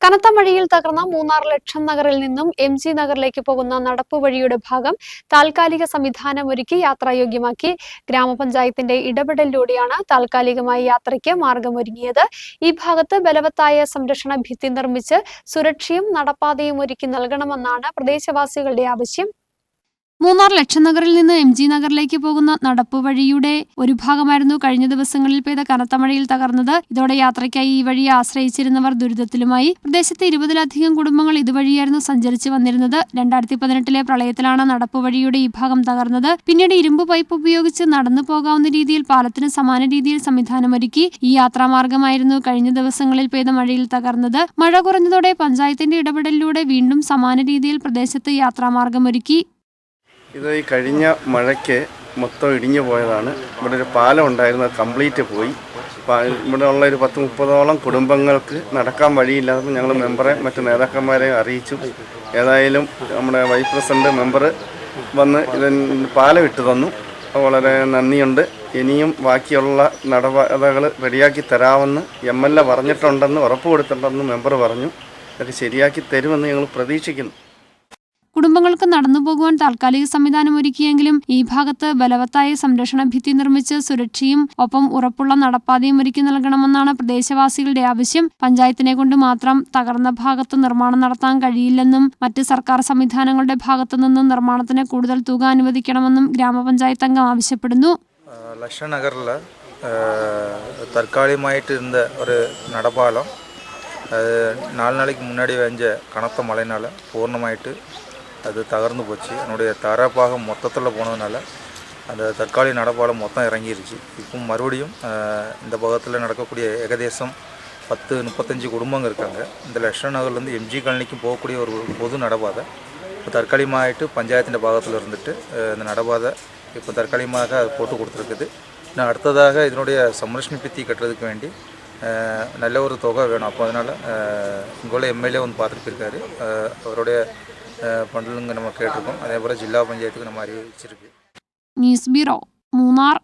കനത്ത മഴയിൽ തകർന്ന മൂന്നാർ ലക്ഷം നഗറിൽ നിന്നും എം ജി നഗറിലേക്ക് പോകുന്ന നടപ്പ് വഴിയുടെ ഭാഗം താൽക്കാലിക സംവിധാനമൊരുക്കി യാത്രായോഗ്യമാക്കി ഗ്രാമപഞ്ചായത്തിന്റെ ഇടപെടലിലൂടെയാണ് താൽക്കാലികമായി യാത്രയ്ക്ക് മാർഗമൊരുങ്ങിയത്. ഈ ഭാഗത്ത് ബലവത്തായ സംരക്ഷണ ഭിത്തി നിർമ്മിച്ച് സുരക്ഷയും നടപ്പാതയും ഒരുക്കി നൽകണമെന്നാണ് പ്രദേശവാസികളുടെ ആവശ്യം. മൂന്നാർ ലക്ഷനഗറിൽ നിന്ന് എം ജി നഗറിലേക്ക് പോകുന്ന നടപ്പുവഴിയുടെ ഒരു ഭാഗമായിരുന്നു കഴിഞ്ഞ ദിവസങ്ങളിൽ പെയ്ത കനത്ത മഴയിൽ തകർന്നത്. ഇതോടെ യാത്രയ്ക്കായി ഈ വഴിയെ ആശ്രയിച്ചിരുന്നവർ ദുരിതത്തിലുമായി. പ്രദേശത്തെ ഇരുപതിലധികം കുടുംബങ്ങൾ ഇതുവഴിയായിരുന്നു സഞ്ചരിച്ചു വന്നിരുന്നത്. രണ്ടായിരത്തി പതിനെട്ടിലെ പ്രളയത്തിലാണ് നടപ്പുവഴിയുടെ ഈ ഭാഗം തകർന്നത്. പിന്നീട് ഇരുമ്പ് പൈപ്പ് ഉപയോഗിച്ച് നടന്നു പോകാവുന്ന രീതിയിൽ പാലത്തിന് സമാന രീതിയിൽ സംവിധാനമൊരുക്കി ഈ യാത്രാമാർഗമായിരുന്നു കഴിഞ്ഞ ദിവസങ്ങളിൽ പെയ്ത മഴയിൽ തകർന്നത്. മഴ കുറഞ്ഞതോടെ പഞ്ചായത്തിന്റെ ഇടപെടലിലൂടെ വീണ്ടും സമാന രീതിയിൽ പ്രദേശത്ത് യാത്രാമാർഗമൊരുക്കി ഇത് ഈ കഴിഞ്ഞ മഴയ്ക്ക് മൊത്തം ഇടിഞ്ഞു പോയതാണ്. ഇവിടെ ഒരു പാലം ഉണ്ടായിരുന്നു അത് കംപ്ലീറ്റ് പോയി. ഇവിടെ ഉള്ള ഒരു പത്ത് മുപ്പതോളം കുടുംബങ്ങൾക്ക് നടക്കാൻ വഴിയില്ലാതെ ഞങ്ങൾ മെമ്പറെ മറ്റു നേതാക്കന്മാരെ അറിയിച്ചു. ഏതായാലും നമ്മുടെ വൈസ് പ്രസിഡന്റ് മെമ്പർ വന്ന് ഇതിന് പാലം ഇട്ട് തന്നു. വളരെ നന്ദിയുണ്ട്. ഇനിയും ബാക്കിയുള്ള നടപടികൾ റെഡിയാക്കി തരാമെന്ന് എം എൽ എ പറഞ്ഞിട്ടുണ്ടെന്ന് ഉറപ്പ് കൊടുത്തിട്ടുണ്ടെന്ന് മെമ്പർ പറഞ്ഞു. അത് ശരിയാക്കി തരുമെന്ന് ഞങ്ങൾ പ്രതീക്ഷിക്കുന്നു. കുടുംബങ്ങൾക്ക് നടന്നു പോകുവാൻ താൽക്കാലിക സംവിധാനം ഒരുക്കിയെങ്കിലും ഈ ഭാഗത്ത് ബലവത്തായ സംരക്ഷണ ഭിത്തി നിർമ്മിച്ച് സുരക്ഷയും ഒപ്പം ഉറപ്പുള്ള നടപ്പാതയും ഒരുക്കി നൽകണമെന്നാണ് പ്രദേശവാസികളുടെ ആവശ്യം പഞ്ചായത്തിനെ കൊണ്ട് മാത്രം തകർന്ന ഭാഗത്ത് നിർമ്മാണം നടത്താൻ കഴിയില്ലെന്നും മറ്റ് സർക്കാർ സംവിധാനങ്ങളുടെ ഭാഗത്തു നിന്നും നിർമ്മാണത്തിന് കൂടുതൽ തുക അനുവദിക്കണമെന്നും ഗ്രാമപഞ്ചായത്ത് അംഗം ആവശ്യപ്പെടുന്നു லக்ஷ நகரில் தற்காலிகமாயிட்டு இருந்த ஒரு நடப்பாலம் அது நாலு நாளைக்கு முன்னாடி வெஞ்ச கனத்த மழைனால பூர்ணமாயிட்டு அது தகர்ந்து போச்சு. என்னுடைய தரப்பாக மொத்தத்தில் போனதுனால அந்த தற்காலிக நடப்பாலம் மொத்தம் இறங்கிருச்சு. இப்போ மறுபடியும் இந்த பாகத்தில் நடக்கக்கூடிய ஏகதேசம் பத்து முப்பத்தஞ்சு குடும்பங்க இருக்காங்க. இந்த லட்சண நகர்லேருந்து எம்ஜி காலனிக்கு போகக்கூடிய ஒரு பொது நடப்பாதை இப்போ தற்காலிகமாகிட்டு பஞ்சாயத்தின் பாகத்தில் இருந்துட்டு இந்த நடப்பாதை இப்போ தற்காலிகமாக அது போட்டு கொடுத்துருக்குது. இன்னும் அடுத்ததாக இதனுடைய சம்ரஷ்ண பித்தி கட்டுறதுக்கு வேண்டி நல்ல ஒரு தொகை வேணும். அப்போ அதனால் இங்கே உள்ள எம்எல்ஏ வந்து பார்த்துட்டு போயிருக்காரு. அவருடைய പണ്ടിലും നമ്മൾ കേട്ടിരിക്കും. അതേപോലെ ജില്ലാ പഞ്ചായത്തുക്ക് നമ്മൾ അറിയിച്ചിരിക്കും. News bureau Munnar.